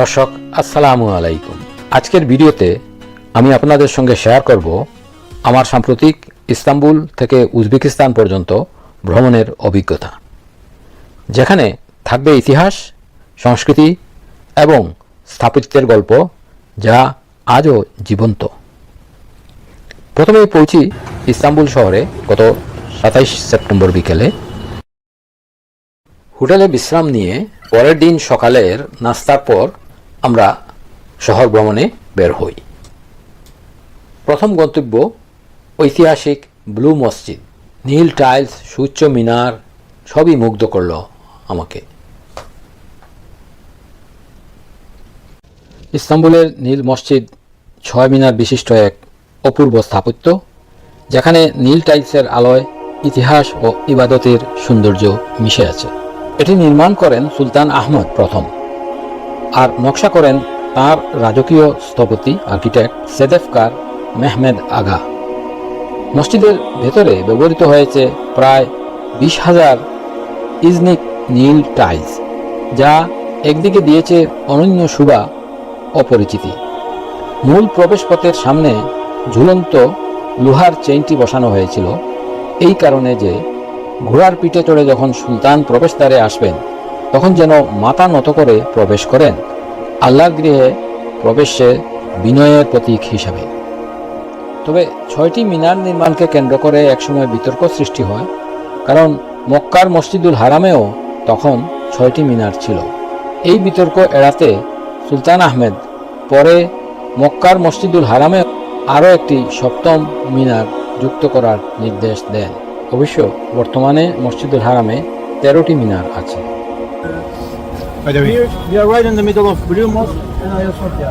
দর্শক, আসসালামু আলাইকুম। আজকের ভিডিওতে আমি আপনাদের সঙ্গে শেয়ার করব আমার সাম্প্রতিক ইস্তাম্বুল থেকে উজবেকিস্তান পর্যন্ত ভ্রমণের অভিজ্ঞতা, যেখানে থাকবে ইতিহাস, সংস্কৃতি এবং স্থাপত্যের গল্প যা আজও জীবন্ত। প্রথমেই পৌঁছি ইস্তাম্বুল শহরে গত সাতাইশ সেপ্টেম্বর বিকেলে। হোটেলে বিশ্রাম নিয়ে পরের দিন সকালের নাস্তার পর আমরা শহর ভ্রমণে বের হই। প্রথম গন্তব্য ঐতিহাসিক ব্লু মসজিদ। নীল টাইলস, সুউচ্চ মিনার, সবই মুগ্ধ করল আমাকে। ইস্তাম্বুলের নীল মসজিদ ছয় মিনার বিশিষ্ট এক অপূর্ব স্থাপত্য, যেখানে নীল টাইলসের আলোয় ইতিহাস ও ইবাদতের সৌন্দর্য মিশে আছে। এটি নির্মাণ করেন সুলতান আহমদ প্রথম। আর নকশা করেন তার রাজকীয় স্থপতি আর্কিটেক্ট সেদেফকার মেহমেদ আগা মসজিদের ভেতরে ব্যবহৃত হয়েছে প্রায় বিশ হাজার ইজনিক নীল টাইলস, যা একদিকে দিয়েছে অনন্য সুবা অপরিচিতি। মূল প্রবেশপথের সামনে ঝুলন্ত লোহার চেইনটি বসানো হয়েছিল, এই কারণে যে ঘোড়ার পিঠে চড়ে যখন সুলতান প্রবেশদ্বারে আসবেন তখন যেন মাথা নত করে প্রবেশ করেন। আল্লাহর গৃহে প্রবেশে বিনয়ের প্রতীক হিসাবে। তবে ছয়টি মিনার নির্মাণকে কেন্দ্র করে একসময় বিতর্ক সৃষ্টি হয়, কারণ মক্কার মসজিদুল হারামেও তখন ছয়টি মিনার ছিল। এই বিতর্ক এড়াতে সুলতান আহমেদ পরে মক্কার মসজিদুল হারামে আরও একটি সপ্তম মিনার যুক্ত করার নির্দেশ দেন। অবশ্য বর্তমানে মসজিদুল হারামে তেরোটি মিনার আছে। Here, we are right in the middle of Blue Mosque and Hagia Sophia.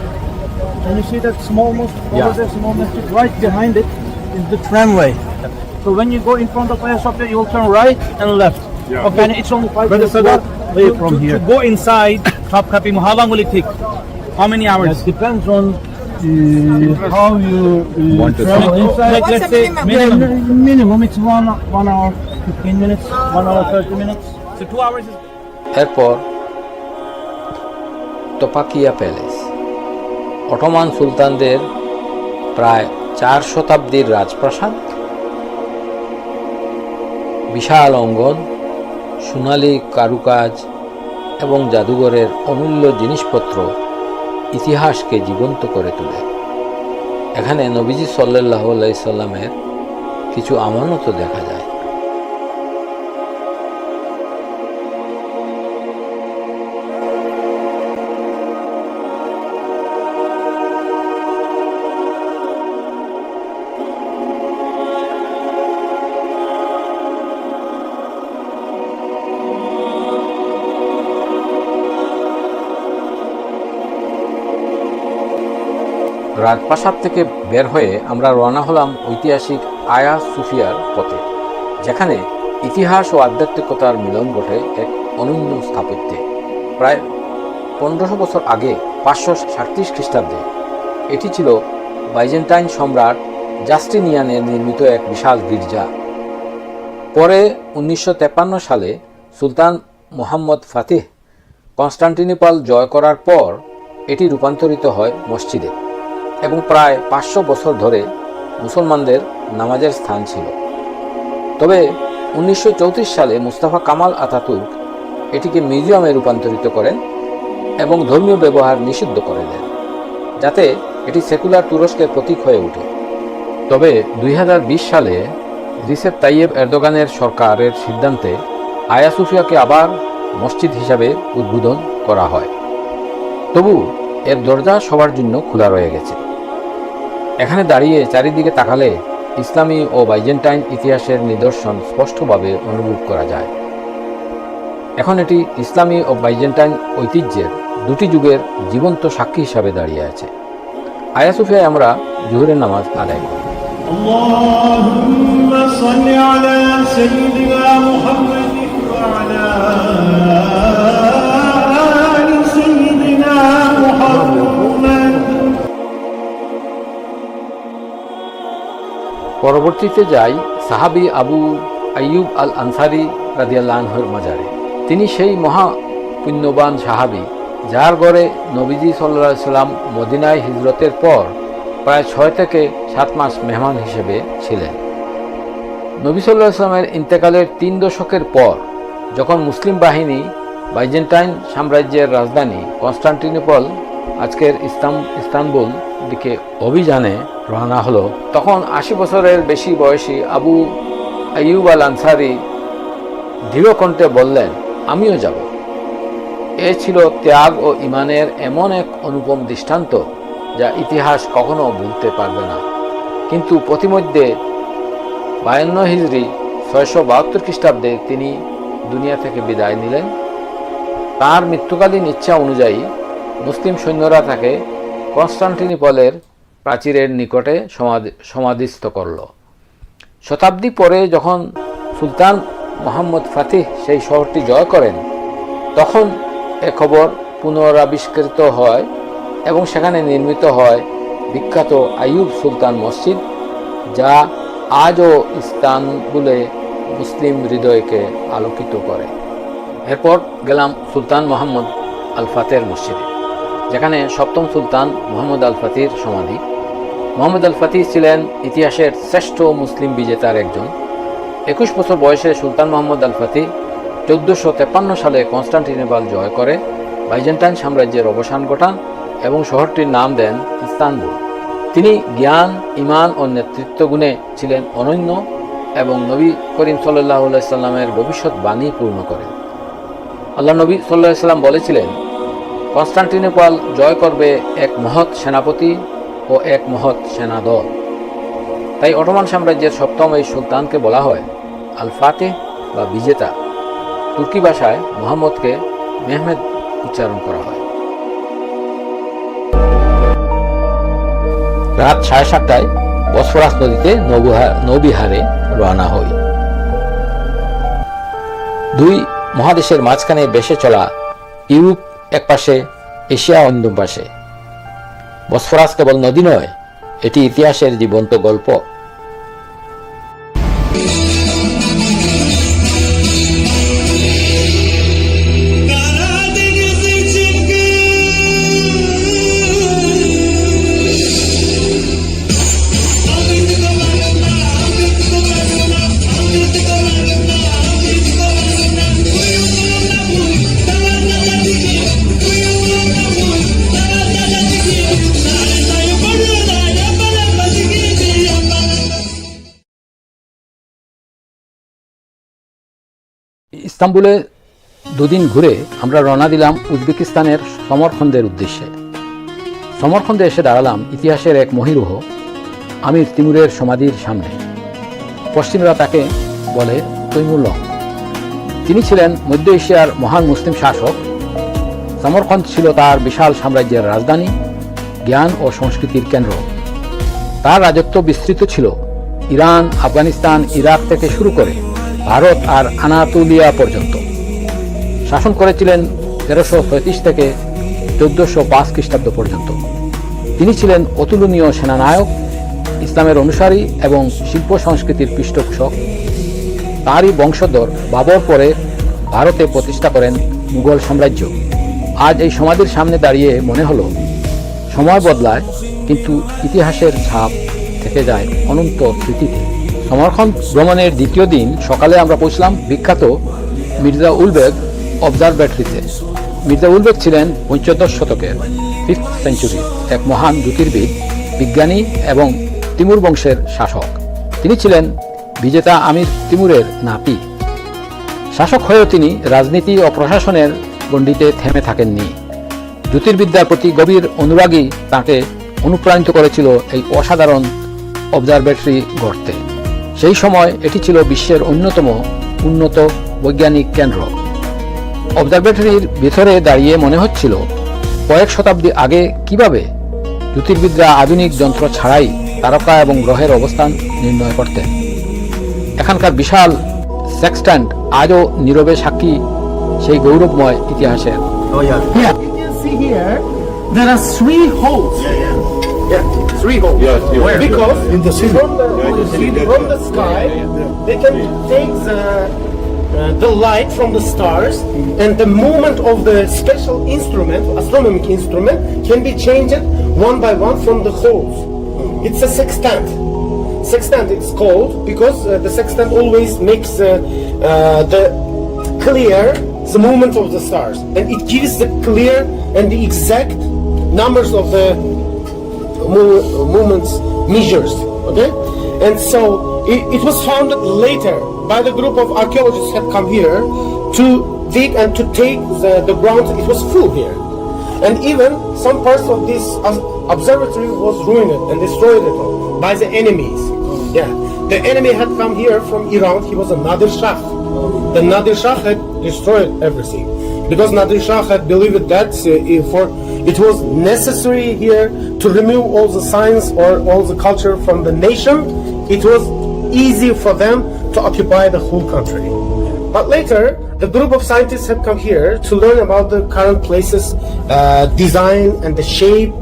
And you see that small mosque over Yeah. there, small masjid, right behind it is the tramway. So when you go in front of Hagia Sophia, you will turn right and left. Yeah. Okay, and it's only five Brother minutes Sadat, away to, from to, here. to go inside Topkapi, how long will it take? How many hours? It depends on uh, how you uh, Want to travel see. inside. Like, let's the say minimum? Minimum. mi- minimum it's one one hour, fifteen minutes, one hour, thirty minutes. So two hours is এরপর তোপাকিয়া palace. Ottoman সুলতানদের প্রায় চার শতাব্দীর রাজপ্রাসাদ। বিশাল অঙ্গন, সোনালি কারুকাজ এবং জাদুঘরের অমূল্য জিনিসপত্র ইতিহাসকে জীবন্ত করে তোলে। এখানে নবীজি সাল্লাহ সাল্লামের কিছু আমানতও দেখা যায়। রাজপ্রাসাদ থেকে বের হয়ে আমরা রওনা হলাম ঐতিহাসিক আয়া সুফিয়ার পথে, যেখানে ইতিহাস ও আধ্যাত্মিকতার মিলন ঘটে এক অনন্য স্থাপত্যে। প্রায় পনেরোশো বছর আগে পাঁচশো সাতত্রিশ খ্রিস্টাব্দে এটি ছিল বাইজেন্টাইন সম্রাট জাস্টিনিয়ানের নির্মিত এক বিশাল গির্জা। পরে উনিশশো সালে সুলতান মোহাম্মদ ফাতিহ কনস্টান্টিনিপাল জয় করার পর এটি রূপান্তরিত হয় মসজিদে। এবং প্রায় পাঁচশো বছর ধরে মুসলমানদের নামাজের স্থান ছিল। তবে উনিশশো চৌত্রিশ সালে মুস্তাফা কামাল আতাতুর্ক এটিকে মিউজিয়ামে রূপান্তরিত করেন এবং ধর্মীয় ব্যবহার নিষিদ্ধ করে দেন, যাতে এটি সেকুলার তুরস্কের প্রতীক হয়ে ওঠে। তবে দুই হাজার বিশ সালে রিসেপ তাইয়েব এরদোগানের সরকারের সিদ্ধান্তে আয়া সুফিয়াকে আবার মসজিদ হিসাবে উদ্বোধন করা হয়। তবু এর দরজা সবার জন্য খোলা রয়ে গেছে। এখানে দাঁড়িয়ে চারিদিকে তাকালে ইসলামী ও বাইজেন্টাইন ইতিহাসের নিদর্শন স্পষ্টভাবে অনুভব করা যায় এখন এটি ইসলামী ও বাইজেন্টাইন ঐতিহ্যের দুটি যুগের জীবন্ত সাক্ষী হিসাবে দাঁড়িয়ে আছে আয়া সুফিয়ায় আমরা জোহরের নামাজ আদায় করি اللهم পরবর্তীতে যাই সাহাবি আবু আইয়ুব আল আনসারি রাদিয়াল্লাহর মাজারে। তিনি সেই মহা পুণ্যবান সাহাবি, যার গড়ে নবীজি সাল্লাহ সাল্লাম মদিনায় হিজরতের পর প্রায় ছয় থেকে সাত মাস মেহমান হিসেবে ছিলেন। নবী সাল্লাহ সাল্লামের ইন্তেকালের তিন দশকের পর যখন মুসলিম বাহিনী বাইজেন্টাইন সাম্রাজ্যের রাজধানী কনস্টান্টিনোপল, আজকের ইস্তাম, ইস্তানবুল দিকে অভিযানে রওনা হলো। তখন আশি বছরের বেশি বয়সী আবু আইয়ুব আল আনসারি দৃঢ় কণ্ঠে বললেন, আমিও যাব। এ ছিল ত্যাগ ও ইমানের এমন এক অনুপম দৃষ্টান্ত যা ইতিহাস কখনো ভুলতে পারবে না। কিন্তু প্রতিমধ্যে বায়ান্ন হিজড়ি ছয়শো বাহাত্তর খ্রিস্টাব্দে তিনি দুনিয়া থেকে বিদায় নিলেন। তার মৃত্যুকালীন ইচ্ছা অনুযায়ী মুসলিম সৈন্যরা তাকে কনস্টান্টিনিপলের প্রাচীরের নিকটে সমাধি, সমাধিস্থ করল। শতাব্দী পরে যখন সুলতান মোহাম্মদ ফাতিহ সেই শহরটি জয় করেন, তখন এ খবর পুনরাবিষ্কৃত হয় এবং সেখানে নির্মিত হয় বিখ্যাত আইয়ুব সুলতান মসজিদ, যা আজও ইস্তানবুলে মুসলিম হৃদয়কে আলোকিত করে। এরপর গেলাম সুলতান মোহাম্মদ আল ফাতের মসজিদে। যেখানে সপ্তম সুলতান মোহাম্মদ আল ফাতির সমাধি। মোহাম্মদ আল ফাতিহ ছিলেন ইতিহাসের শ্রেষ্ঠ মুসলিম বিজেতার একজন। একুশ বছর বয়সে সুলতান মোহাম্মদ আল ফাতিহ চোদ্দোশো তেপ্পান্ন সালে কনস্টান্টিনেপাল জয় করে, বাইজেন্টাইন সাম্রাজ্যের অবসান ঘটান এবং শহরটির নাম দেন ইস্তানবুল। তিনি জ্ঞান, ইমান ও নেতৃত্ব গুণে ছিলেন অনন্য এবং নবী করিম সাল্লাহ সাল্লামের ভবিষ্যৎ বাণী পূর্ণ করেন। আল্লাহ নবী সাল্লাহ সাল্লাম বলেছিলেন কনস্টান্টিনোপল জয় করবে এক মহৎ সেনাপতি ও এক মহৎ সেনাদল। তাই অটোমান সাম্রাজ্যের সপ্তম এই সুলতানকে বলা হয় আল ফাতেহ বা বিজেতা। তুর্কি ভাষায় মোহাম্মদকে মেহমেদ উচ্চারণ করা হয়। রাত সাড়ে সাতটায় বসফরাস নদীতে নৌবিহারে রওনা হই। দুই মহাদেশের মাঝখানে বেসে চলা ইউরোপ এক পাশে এশিয়া অন্য পাশে বসফরাস কেবল নদী নয় এটি ইতিহাসের জীবন্ত গল্প। ইস্তাম্বুলে দুদিন ঘুরে আমরা রওনা দিলাম উজবেকিস্তানের সমরখন্দের উদ্দেশ্যে। সমরখন্দে এসে দাঁড়ালাম ইতিহাসের এক মহিরুহ, আমির তিমুরের সমাধির সামনে। পশ্চিমরা তাকে বলে তৈমুল্লহ তিনি ছিলেন মধ্য এশিয়ার মহান মুসলিম শাসক। সমরখন্দ ছিল তার বিশাল সাম্রাজ্যের রাজধানী, জ্ঞান ও সংস্কৃতির কেন্দ্র। তার রাজত্ব বিস্তৃত ছিল ইরান, আফগানিস্তান, ইরাক থেকে শুরু করে ভারত আর আনাতুলিয়া পর্যন্ত। শাসন করেছিলেন তেরোশো পঁয়ত্রিশ থেকে চোদ্দশো পাঁচ খ্রিস্টাব্দ পর্যন্ত। তিনি ছিলেন অতুলনীয় সেনানায়ক, ইসলামের অনুসারী এবং শিল্প সংস্কৃতির পৃষ্ঠপোষক। তারই বংশধর বাবর পরে ভারতে প্রতিষ্ঠা করেন মুঘল সাম্রাজ্য। আজ এই সমাধির সামনে দাঁড়িয়ে মনে হলো, সময় বদলায়, কিন্তু ইতিহাসের ছাপ থেকে যায় অনন্ত স্মৃতিতে। সমরখন ভ্রমণের দ্বিতীয় দিন সকালে আমরা পৌঁছলাম বিখ্যাত মির্জা উলবেগ অবজারভেটরিতে। মির্জা উলবেগ ছিলেন পঞ্চদশ শতকের ফিফথ সেঞ্চুরি এক মহান জ্যোতির্বিদ, বিজ্ঞানী এবং তিমুর বংশের শাসক। তিনি ছিলেন বিজেতা আমির তিমুরের নাতি। শাসক হয়েও তিনি রাজনীতি ও প্রশাসনের গণ্ডিতে থেমে থাকেননি। জ্যোতির্বিদ্যার প্রতি গভীর অনুরাগী তাকে অনুপ্রাণিত করেছিল এই অসাধারণ অবজারভেটরি গড়তে। সেই সময় এটি ছিল বিশ্বের অন্যতম উন্নত বৈজ্ঞানিক কেন্দ্র। অবজারভেটরির ভিতরে দাঁড়িয়ে মনে হচ্ছিল কয়েক শতাব্দী আগে কীভাবে জ্যোতির্বিদরা আধুনিক যন্ত্র ছাড়াই তারকা এবং গ্রহের অবস্থান নির্ণয় করতেন। এখানকার বিশাল সেক্সট্যান্ট আজও নীরবে সাক্ষী সেই গৌরবময় ইতিহাসের here, there are three holes. Three holes. Because In the city. Can see from the sky, they can take the uh, the light from the stars and the movement of the special instrument, astronomical instrument, can be changed one by one from the holes. It's a sextant. Sextant it's called because uh, the sextant always makes uh, uh, the clear the movement of the stars and it gives the clear and the exact numbers of the mo- movements measures okay and so it, it was founded later by the group of archaeologists had come here to dig and to take the, the ground it was full here. And even some parts of this observatory was ruined and destroyed by the enemies. Yeah. The enemy had come here from iran. He was a nadir shah. The nadir shah had destroyed everything because nadir shah had believed that uh, for it was necessary here to remove all the science or all the culture from the nation. It was easy for them to occupy the whole country. But later, the group of scientists have come here to learn about the current places, uh, design and the shape,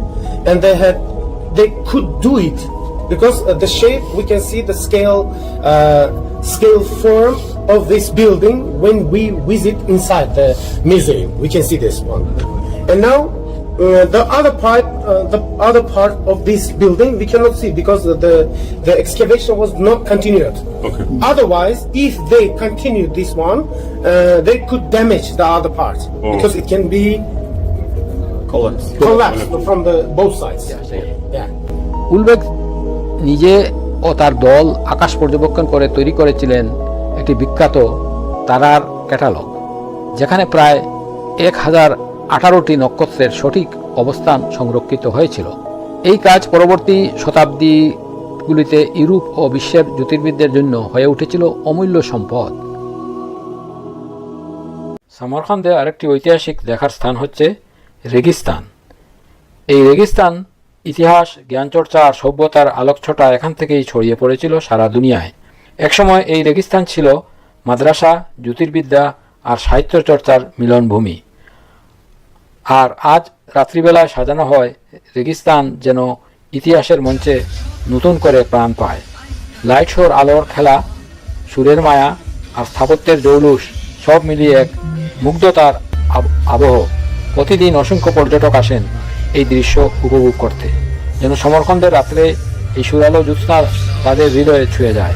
and they had they could do it. Because uh, the shape we can see the scale uh, scale form of this building when we visit inside the museum. We can see this one, and now. Uh, the other part, uh, the other part of this building, we cannot see because the the excavation was not continued. Okay. Otherwise, if they continued this one, uh, they could damage the other part Oh. because it can be collapse. collapsed from the both sides. Yeah. উলবেগ নিজে ও তার দল আকাশ পর্যবেক্ষণ করে তৈরি করেছিলেন একটি বিখ্যাত তারার ক্যাটালগ, যেখানে প্রায় এক হাজার আঠারোটি নক্ষত্রের সঠিক অবস্থান সংরক্ষিত হয়েছিল। এই কাজ পরবর্তী শতাব্দীগুলিতে ইউরোপ ও বিশ্বের জ্যোতির্বিদদের জন্য হয়ে উঠেছিল অমূল্য সম্পদ। সামারখান্দে আরেকটি ঐতিহাসিক দেখার স্থান হচ্ছে রেগিস্তান। এই রেগিস্তান ইতিহাস, জ্ঞানচর্চা আর সভ্যতার আলোকছটা এখান থেকেই ছড়িয়ে পড়েছিল সারা দুনিয়ায়। একসময় এই রেগিস্তান ছিল মাদ্রাসা, জ্যোতির্বিদ্যা আর সাহিত্য চর্চার মিলনভূমি। আর আজ রাত্রিবেলায় সাজানো হয় রেগিস্তান যেন ইতিহাসের মঞ্চে নতুন করে প্রাণ পায়। লাইট শোর আলোর খেলা, সুরের মায়া আর স্থাপত্যের জৌলুস সব মিলিয়ে এক মুগ্ধতার আবহ। প্রতিদিন অসংখ্য পর্যটক আসেন এই দৃশ্য উপভোগ করতে। যেন সমরখন্দের রাত্রে এই সুরালো জ্যোৎস্না তাদের হৃদয়ে ছুঁয়ে যায়।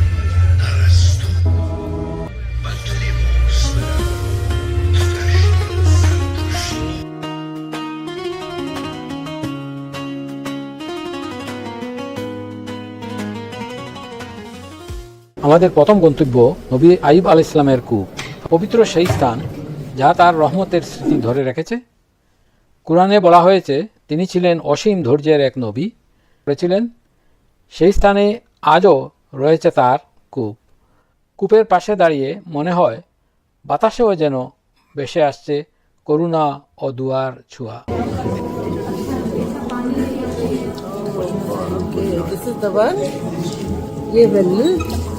আমাদের প্রথম গন্তব্য নবী আইব আল ইসলামের কূপ। পবিত্র সেই স্থান যা তার রহমতের স্মৃতি ধরে রেখেছে। কোরআনে বলা হয়েছে, তিনি ছিলেন অসীম ধৈর্যের এক নবী। করেছিলেন সেই স্থানে আজও রয়েছে তার কূপ। কূপের পাশে দাঁড়িয়ে মনে হয়, বাতাসেও যেন ভেসে আসছে করুণা ও দুয়ার ছোঁয়া।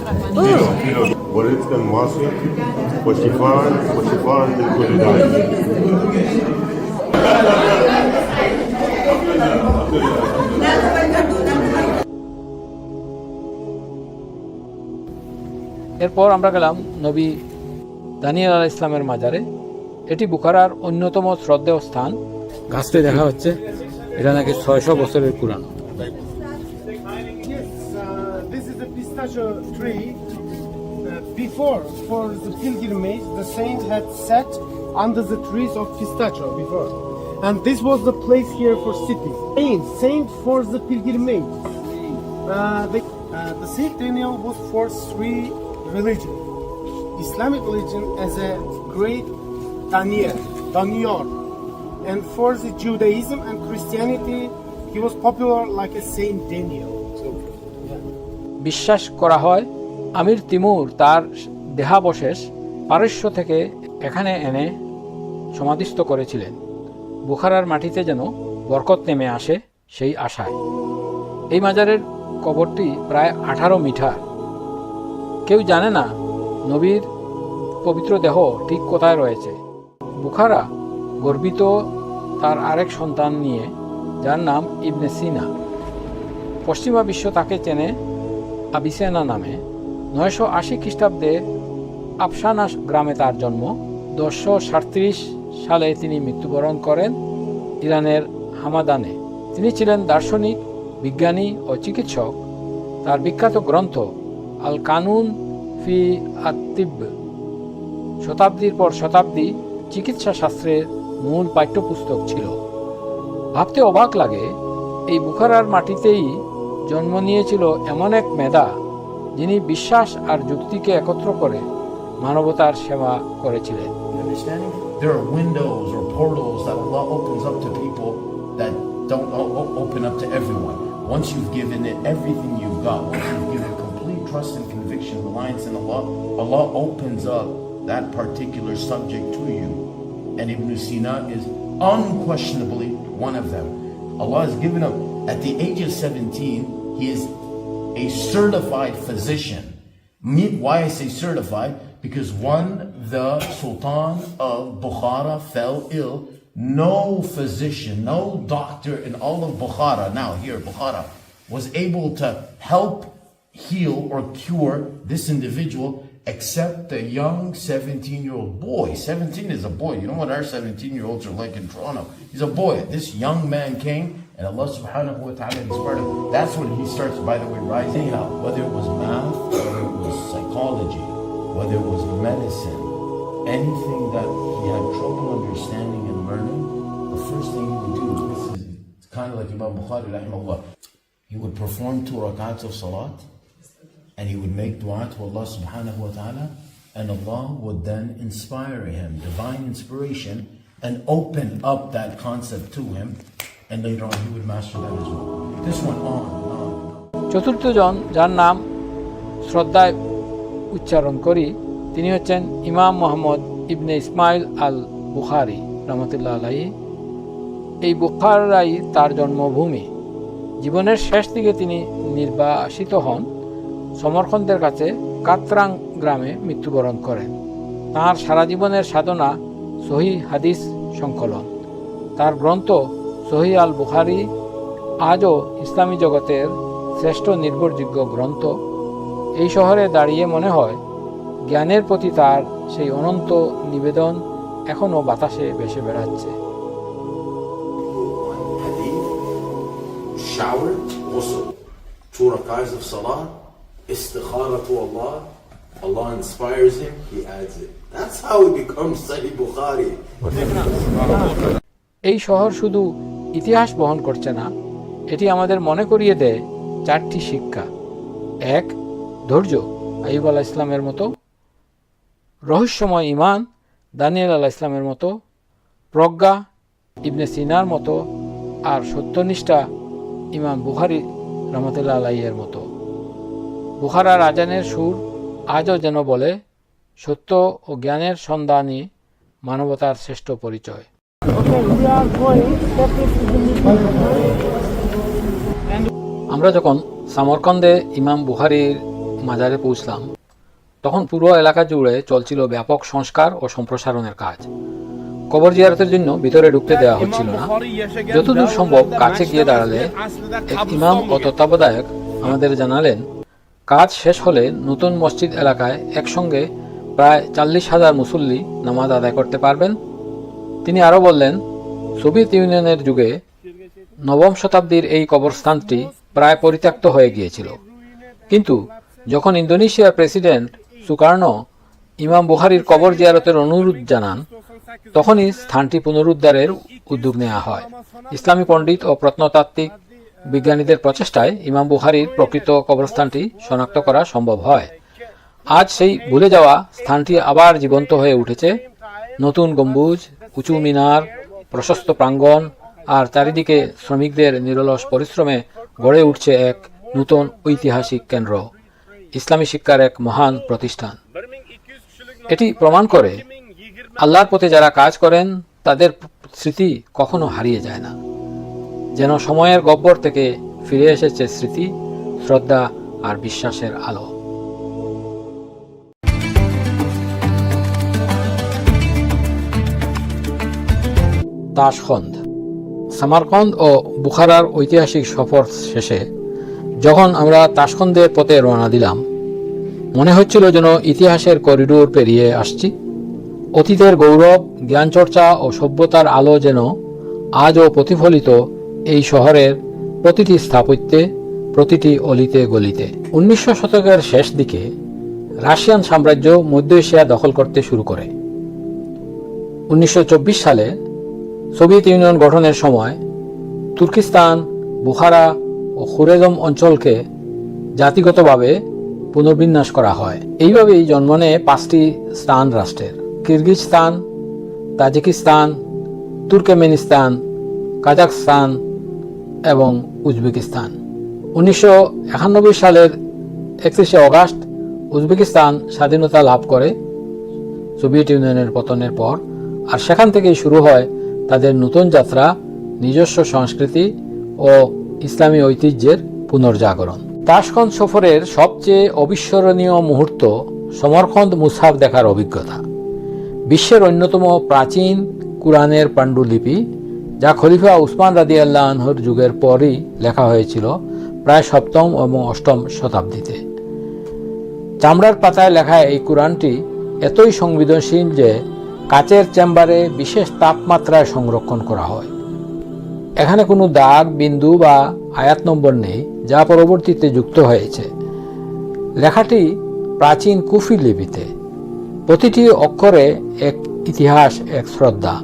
Борецька масло, посіфан, посіфан, тільки далі. এরপর আমরা গেলাম নবী দানিয়াল আল ইসলামের মাজারে এটি বুখারার অন্যতম শ্রদ্ধেয় স্থান গাছটি দেখা হচ্ছে এটা নাকি ছয়শো বছরের পুরানো a pistachio tree. Uh, before, for the pilgrimage, the saint had sat under the trees of pistachio before. And this was the place here for sitting. Saint, saint for the pilgrimage. Uh, the, uh, the Saint Daniel was for three religions. Islamic religion as a great Daniel, Daniel. And for the Judaism and Christianity, he was popular like a Saint Daniel. বিশ্বাস করা হয়, আমির Timur তার দেহাবশেষ পারস্য থেকে এখানে এনে সমাধিস্থ করেছিলেন। বুখারার মাটিতে যেন বরকত নেমে আসে সেই আশায়। এই মাজারের কবরটি প্রায় আঠারো মিটার। কেউ জানে না নবীর পবিত্র দেহ ঠিক কোথায় রয়েছে। বুখারা গর্বিত তার আরেক সন্তান নিয়ে, যার নাম ইবনে সিনা। পশ্চিমা বিশ্ব তাকে চেনে আবিসেনা নামে নয়শো আশি খ্রিস্টাব্দে আফসানা গ্রামে তার জন্ম। দশশো সাতত্রিশ সালে তিনি মৃত্যুবরণ করেন ইরানের হামাদানে। তিনি ছিলেন দার্শনিক, বিজ্ঞানী ও চিকিৎসক। তার বিখ্যাত গ্রন্থ আল কানুন ফি আত্তিব শতাব্দীর পর শতাব্দী চিকিৎসা শাস্ত্রের মূল পাঠ্যপুস্তক ছিল। ভাবতে অবাক লাগে, এই বুখারার মাটিতেই জন্ম নিয়েছিল এমন এক মেধা যিনি বিশ্বাস আর যুক্তিকে একত্র করে মানবতার সেবা করেছিলেন? There are windows or portals that Allah opens up to people that don't open up to everyone. Once you've given it everything you've got, once you've given complete trust and conviction, reliance in Allah, Allah opens up that particular subject to you. And Ibn Sina is unquestionably one of them. Allah has given him, at the age of 17, he is a certified physician. Why I say certified? Because one, the Sultan of Bukhara fell ill. No physician, no doctor in all of Bukhara, now here, Bukhara, was able to help heal or cure this individual except the young 17 year old boy. 17 is a boy. You know what our 17 year olds are like in Toronto? He's a boy. This young man came and Allah subhanahu wa ta'ala inspired him. That's when he starts, by the way, rising out. Whether it was math, whether it was psychology, whether it was medicine, anything that he had trouble understanding and learning, the first thing he would do, this is kind of like Imam Bukhari, rahimahullah, he would perform two rakats of salat and he would make dua to Allah subhanahu wa ta'ala, and Allah would then inspire him, divine inspiration, and open up that concept to him, and later on, he would master that as well. This went on and on. চতুর্থজন, যার নাম শ্রদ্ধায় উচ্চারণ করি, তিনি হচ্ছেন ইমাম মোহাম্মদ ইবনে ইসমাইল আল বুখারি রহমতুল্লাহ আলাই এই বুখারাই তার জন্মভূমি। জীবনের শেষ দিকে তিনি নির্বাসিত হন। সমরখন্দের কাছে কাতরাং গ্রামে মৃত্যুবরণ করেন। তাঁর সারা জীবনের সাধনা সহি হাদিস সংকলন। তার গ্রন্থ সহি আল বুখারি আজও ইসলামী জগতের শ্রেষ্ঠ নির্ভরযোগ্য গ্রন্থ। এই শহরে দাঁড়িয়ে মনে হয় জ্ঞানের প্রতি তার সেই অনন্ত নিবেদন এখনও বাতাসে ভেসে বেড়াচ্ছে। এই শহর শুধু ইতিহাস বহন করছে না, এটি আমাদের মনে করিয়ে দেয় চারটি শিক্ষা। এক, ধৈর্য আইব আলাহ ইসলামের মতো। রহস্যময় ইমান দানিয়েল আলাহ ইসলামের মতো। প্রজ্ঞা, ইবনে সিনার মতো। আর সত্যনিষ্ঠা, ইমাম বুখারি রহমতুল্লাহ আলাইয়ের মতো। বুখারার রাজানের সুর আজও যেন বলে, সত্য ও জ্ঞানের সন্ধানই মানবতার শ্রেষ্ঠ পরিচয়। আমরা যখন সামরকন্দে ইমাম বুহারির মাজারে পৌঁছলাম, তখন পুরো এলাকা জুড়ে চলছিল ব্যাপক সংস্কার ও সম্প্রসারণের কাজ। কবর জিয়ারতের জন্য ভিতরে ঢুকতে দেওয়া হচ্ছিল না। যতদূর সম্ভব কাছে গিয়ে দাঁড়ালে এক ইমাম ও তত্ত্বাবধায়ক আমাদের জানালেন, কাজ শেষ হলে নতুন মসজিদ এলাকায় একসঙ্গে প্রায় চল্লিশ হাজার মুসল্লি নামাজ আদায় করতে পারবেন। তিনি আরও বললেন, সোভিয়েত ইউনিয়নের যুগে নবম শতাব্দীর এই কবরস্থানটি প্রায় পরিত্যক্ত হয়ে গিয়েছিল। কিন্তু যখন ইন্দোনেশিয়ার প্রেসিডেন্ট সুকার্ণ ইমাম বুহারির কবর জিয়ারতের অনুরোধ জানান, তখনই স্থানটি পুনরুদ্ধারের উদ্যোগ নেওয়া হয়। ইসলামী পণ্ডিত ও প্রত্নতাত্ত্বিক বিজ্ঞানীদের প্রচেষ্টায় ইমাম বুখারির প্রকৃত কবরস্থানটি শনাক্ত করা সম্ভব হয়। আজ সেই ভুলে যাওয়া স্থানটি আবার জীবন্ত হয়ে উঠেছে। নতুন গম্বুজ উঁচু মিনার প্রশস্ত প্রাঙ্গণ আর চারিদিকে শ্রমিকদের নিরলস পরিশ্রমে গড়ে উঠছে এক নতুন ঐতিহাসিক কেন্দ্র, ইসলামী শিক্ষার এক মহান প্রতিষ্ঠান। এটি প্রমাণ করে আল্লাহর পথে যারা কাজ করেন, তাদের স্মৃতি কখনো হারিয়ে যায় না। যেন সময়ের গব্বর থেকে ফিরে এসেছে স্মৃতি, শ্রদ্ধা আর বিশ্বাসের আলো। তাশখন্দ সামারকন্দ ও বুখারার ঐতিহাসিক সফর শেষে যখন আমরা তাসখন্দের পথে রওনা দিলাম, মনে হচ্ছিল যেন ইতিহাসের করিডোর পেরিয়ে আসছি। অতীতের গৌরব, জ্ঞানচর্চা ও সভ্যতার আলো যেন আজও প্রতিফলিত এই শহরের প্রতিটি স্থাপত্যে, প্রতিটি অলিতে গলিতে। উনিশশো শতকের শেষ দিকে রাশিয়ান সাম্রাজ্য মধ্য এশিয়া দখল করতে শুরু করে। উনিশশো চব্বিশ সালে সোভিয়েত ইউনিয়ন গঠনের সময় তুর্কিস্তান, বুখারা ও খুরেজম অঞ্চলকে জাতিগতভাবে পুনর্বিন্যাস করা হয়। এইভাবেই জন্ম নেয় পাঁচটি স্থান রাষ্ট্রের। কিরগিজস্তান, তাজিকিস্তান, তুর্কমেনিস্তান কাজাকস্তান এবং উজবেকিস্তান। উনিশশো একানব্বই সালের একত্রিশে অগাস্ট উজবেকিস্তান স্বাধীনতা লাভ করে। সোভিয়েত ইউনিয়নের পতনের পর আর সেখান থেকেই শুরু হয় তাদের নতুন যাত্রা, নিজস্ব সংস্কৃতি ও ইসলামী ঐতিহ্যের পুনর্জাগরণ। তাশখন্দ সফরের সবচেয়ে অবিস্মরণীয় মুহূর্ত সমরখন্দ মুসাফ দেখার অভিজ্ঞতা। বিশ্বের অন্যতম প্রাচীন কুরআনের পাণ্ডুলিপি, যা খলিফা উসমান রাদি আল্লাহর যুগের পরই লেখা হয়েছিল প্রায় সপ্তম এবং অষ্টম শতাব্দীতে। চামড়ার পাতায় লেখা এই কোরআনটি এতই সংবেদনশীল যে কাচের চেম্বারে বিশেষ তাপমাত্রায় সংরক্ষণ করা হয়। এখানে কোনো দাগ, বিন্দু বা আয়াত নম্বর নেই, যা পরবর্তীতে যুক্ত হয়েছে। লেখাটি প্রাচীন কুফি লিপিতে। প্রতিটি অক্ষরে এক ইতিহাস, এক শ্রদ্ধা।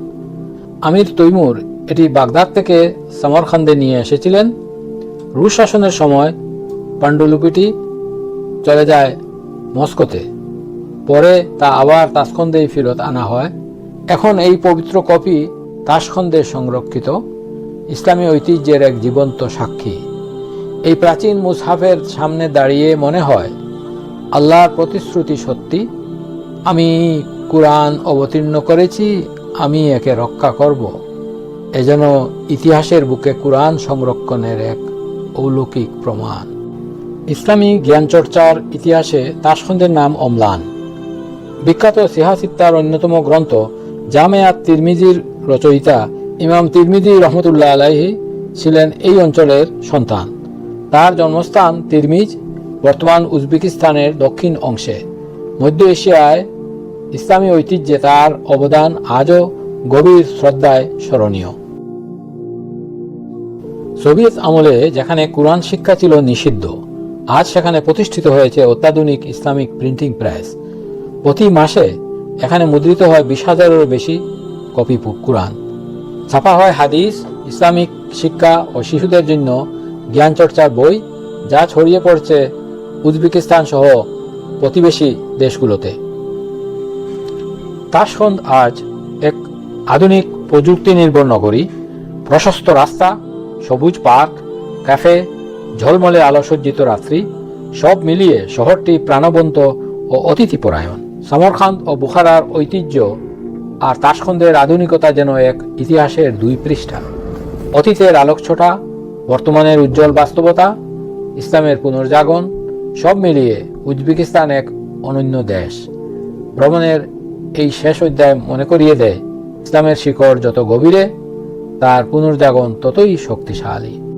আমির তৈমুর এটি বাগদাদ থেকে সমরখান্দে নিয়ে এসেছিলেন। রুশ শাসনের সময় পাণ্ডুলিপিটি চলে যায় মস্কোতে। পরে তা আবার তাসখন্দেই ফেরত আনা হয়। এখন এই পবিত্র কপি তাসখন্দে সংরক্ষিত, ইসলামী ঐতিহ্যের এক জীবন্ত সাক্ষী। এই প্রাচীন মুসহাফের সামনে দাঁড়িয়ে মনে হয়, আল্লাহর প্রতিশ্রুতি সত্যি। আমি কুরআন অবতীর্ণ করেছি, আমি একে রক্ষা করব। এজন্য ইতিহাসের বুকে কুরআন সংরক্ষণের এক অলৌকিক প্রমাণ। ইসলামী জ্ঞানচর্চার ইতিহাসে তাসখন্দের নাম অম্লান। বিখ্যাত সিহাসিত্তার অন্যতম গ্রন্থ জামেয়াত তিরমিজির রচয়িতা ইমাম তিরমিজি রহমতুল্লাহ আলাইহি ছিলেন এই অঞ্চলের সন্তান। তার জন্মস্থান তিরমিজ, বর্তমান উজবেকিস্তানের দক্ষিণ অংশে। মধ্য এশিয়ায় ইসলামী ঐতিহ্যে তার অবদান আজও গভীর শ্রদ্ধায় স্মরণীয়। সোভিয়েত আমলে যেখানে কোরআন শিক্ষা ছিল নিষিদ্ধ, আজ সেখানে প্রতিষ্ঠিত হয়েছে অত্যাধুনিক ইসলামিক প্রিন্টিং প্রেস। প্রতি মাসে এখানে মুদ্রিত হয় বিশ হাজারেরও বেশি কপি কোরআন। ছাপা হয় হাদিস, ইসলামিক শিক্ষা ও শিশুদের জন্য জ্ঞানচর্চার বই, যা ছড়িয়ে পড়ছে উজবেকিস্তান সহ প্রতিবেশী দেশগুলোতে। তাশখন্দ আজ এক আধুনিক প্রযুক্তি নির্ভর নগরী, প্রশস্ত রাস্তা, সবুজ পার্ক, ক্যাফে, ঝলমলে আলোসজ্জিত রাত্রি, সব মিলিয়ে শহরটি প্রাণবন্ত ও অতিথিপরায়ণ। সমরখান্দ ও বুখারার ঐতিহ্য আর তাশখন্দের আধুনিকতা যেন এক ইতিহাসের দুই পৃষ্ঠা। অতীতের আলোকছোটা, বর্তমানের উজ্জ্বল বাস্তবতা, ইসলামের পুনর্জাগরণ, সব মিলিয়ে উজবেকিস্তান এক অনন্য দেশ। ভ্রমণের এই শেষ অধ্যায় মনে করিয়ে দেয়, ইসলামের শিকড় যত গভীরে, তার পুনর্জাগরণ ততই শক্তিশালী।